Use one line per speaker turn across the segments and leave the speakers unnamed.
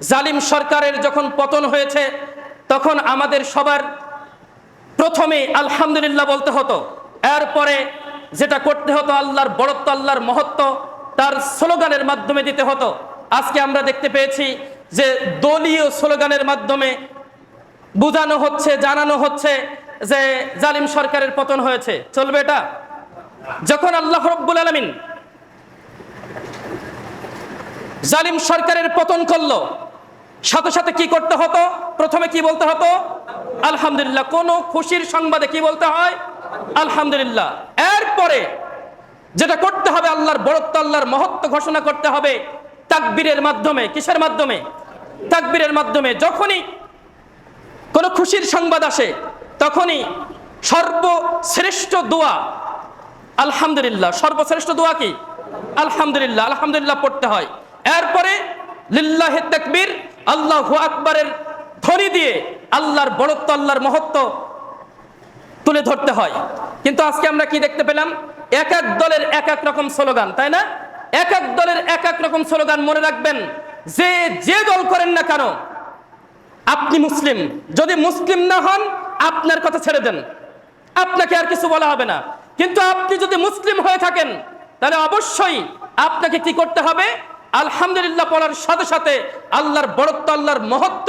জালিম সরকারের যখন পতন হয়েছে, তখন আমাদের সবার প্রথমে আলহামদুলিল্লাহ বলতে হতো। এরপরে যেটা করতে হতো, আল্লাহর বড়ত্ব, আল্লাহর মহত্ব, তার স্লোগানের মাধ্যমে দিতে হতো। আজকে আমরা দেখতে পেয়েছি যে দলীয় স্লোগানের মাধ্যমে বোঝানো হচ্ছে, জানানো হচ্ছে যে জালিম সরকারের পতন হয়েছে। চলবে এটা? যখন আল্লাহ রব্বুল আলমিন জালিম সরকারের পতন করল সাথে সাথে কি করতে হতো? প্রথমে কি বলতে হতো? আলহামদুলিল্লাহ, কোন খুশির সংবাদে কি বলতে হয়? আলহামদুলিল্লাহ। এরপরে যেটা করতে হবে, আল্লাহর বড়ত্ব আল্লাহর মহত্ব ঘোষণা করতে হবে তাকবীরের মাধ্যমে। কিসের মাধ্যমে? তাকবীরের মাধ্যমে। যখনই কোনো খুশির সংবাদ আসে, তখনই সর্বশ্রেষ্ঠ দোয়া। আলহামদুলিল্লাহ। সর্বশ্রেষ্ঠ দোয়া কি? আলহামদুলিল্লাহ। আলহামদুলিল্লাহ পড়তে হয়। এরপরে লিল্লাহে তাকবীর আল্লাহু আকবরের ধ্বনি দিয়ে আল্লাহর বড়ত্ব, আল্লাহর মহত্ব তুলে ধরতে হয়। কিন্তু আজকে আমরা কি দেখতে পেলাম? এক এক দলের এক এক রকম স্লোগান, তাই না? এক এক দলের এক এক রকম স্লোগান মনে রাখবেন, যে যে দল করেন না কেন, আপনি মুসলিম। যদি মুসলিম না হন, আপনার কথা ছেড়ে দেন। আপনাকে আর কিছু বলা হবে না। কিন্তু আপনি যদি মুসলিম হয়ে থাকেন, তাহলে অবশ্যই আপনাকে কি করতে হবে? আলহামদুলিল্লাহ পড়ার সাথে সাথে আল্লাহর বড়ত্ব আল্লাহর মহত্ব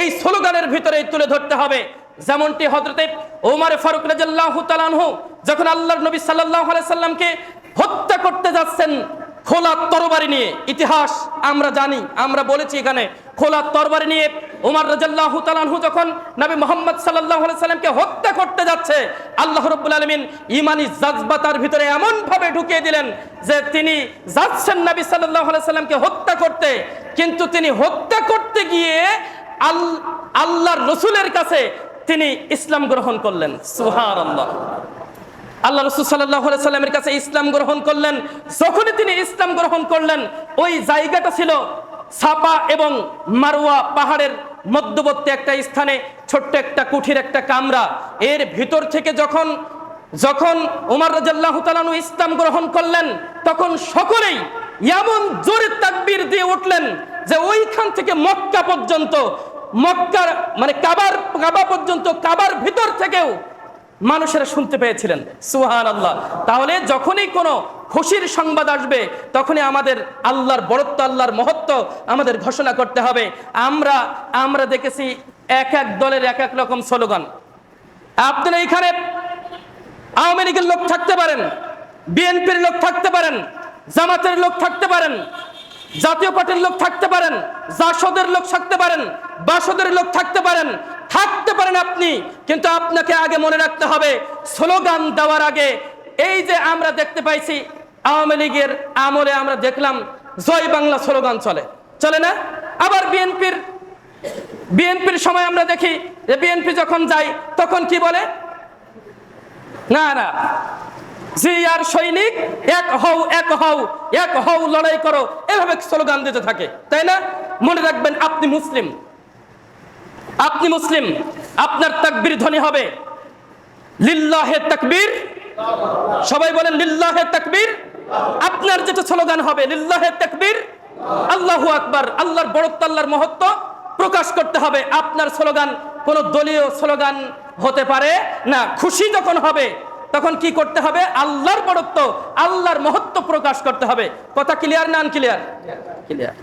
এই স্লোগানের ভিতরে তুলে ধরতে হবে। যেমনটি হজরতে ওমার ফারুক রাজাল্লাহ তালানহু যখন আল্লাহর নবী সাল্লাহ আলাইসাল্লামকে হত্যা করতে যাচ্ছেন খোলা তরবারি নিয়ে, ইতিহাস আমরা জানি, আমরা বলেছি এখানে খোলা তরবারি নিয়ে ওমর রাজাল্লাহ তালানহু যখন নবী মোহাম্মদ সাল্লাহ সাল্লামকে হত্যা করতে যাচ্ছে, আল্লাহ রব্বুল আলমিন ইমানি জাজবা তার ভিতরে এমনভাবে ঢুকিয়ে দিলেন যে তিনি যাচ্ছেন নবী সাল্লাহ সাল্লামকে হত্যা করতে, কিন্তু তিনি হত্যা করতে গিয়ে আল, আল্লাহর রসুলের কাছে তিনি ইসলাম গ্রহণ করলেন। সুহার আল্লাহ আল্লাহ রসুল সাল্লামের কাছে ইসলাম গ্রহণ করলেন। যখনই তিনি ইসলাম গ্রহণ করলেন, ওই জায়গাটা ছিল সাপা এবং মারুয়া পাহাড়ের মধ্যবর্তী একটা স্থানে, ছোট্ট একটা কুঠির একটা কামরা। এর ভিতর থেকে যখন যখন উমার রাজাল্লাহ তালানু ইসলাম গ্রহণ করলেন, তখন সকলেই এমন জোরে তাকবির দিয়ে উঠলেন যে ওইখান থেকে মক্কা পর্যন্ত, মক্কার মানে কাবার, কাবা পর্যন্ত, কাবার ভিতর থেকেও মানুষেরা শুনতে পেয়েছিলেন। সুহান আল্লাহ তাহলে যখনই কোনো খুশির সংবাদ আসবে, তখনই আমাদের আল্লাহর বড়ত্ব আল্লাহর মহত্ব আমাদের ঘোষণা করতে হবে। আমরা আমরা দেখেছি এক এক দলের এক এক রকম স্লোগান। আপনারা এখানে আওয়ামী লীগের লোক থাকতে পারেন, বিএনপির লোক থাকতে পারেন, জামাতের লোক থাকতে পারেন, জাতীয় পার্টির লোক থাকতে পারেন, জাসদের লোক থাকতে পারেন, বাসদের লোক থাকতে পারেন থাকতে পারেন আপনি, কিন্তু আপনাকে আগে মনে রাখতে হবে, স্লোগান দেওয়ার আগে এই যে আমরা দেখতে পাইছি, আওয়ামী লীগের আমলে আমরা দেখলাম, জয় বাংলা স্লোগান চলে। চলে না? আবার বিএনপির বিএনপির সময় আমরা দেখি যে বিএনপি যখন যায়, তখন কি বলে? না না। জি আর সৈনিক, এক হও এক হও এক হও, লড়াই করো, এভাবে স্লোগান দিতে থাকে, তাই না? মনে রাখবেন, আপনি মুসলিম। আপনি মুসলিম, আপনার তাকবীর ধ্বনি হবে। লিল্লাহে তাকবীর। সবাই বলেন, লিল্লাহে তাকবীর। আপনার যেটা স্লোগান হবে, লিল্লাহে তাকবীর। আল্লাহু আকবার, আল্লাহর বড়ত্ব আল্লাহর মহত্ব প্রকাশ করতে হবে। আপনার স্লোগান কোন দলীয় স্লোগান হতে পারে না। খুশি যখন হবে, তখন কি করতে হবে? আল্লাহর বড়ত্ব আল্লাহর মহত্ব প্রকাশ করতে হবে। কথা ক্লিয়ার না ক্লিয়ার ক্লিয়ার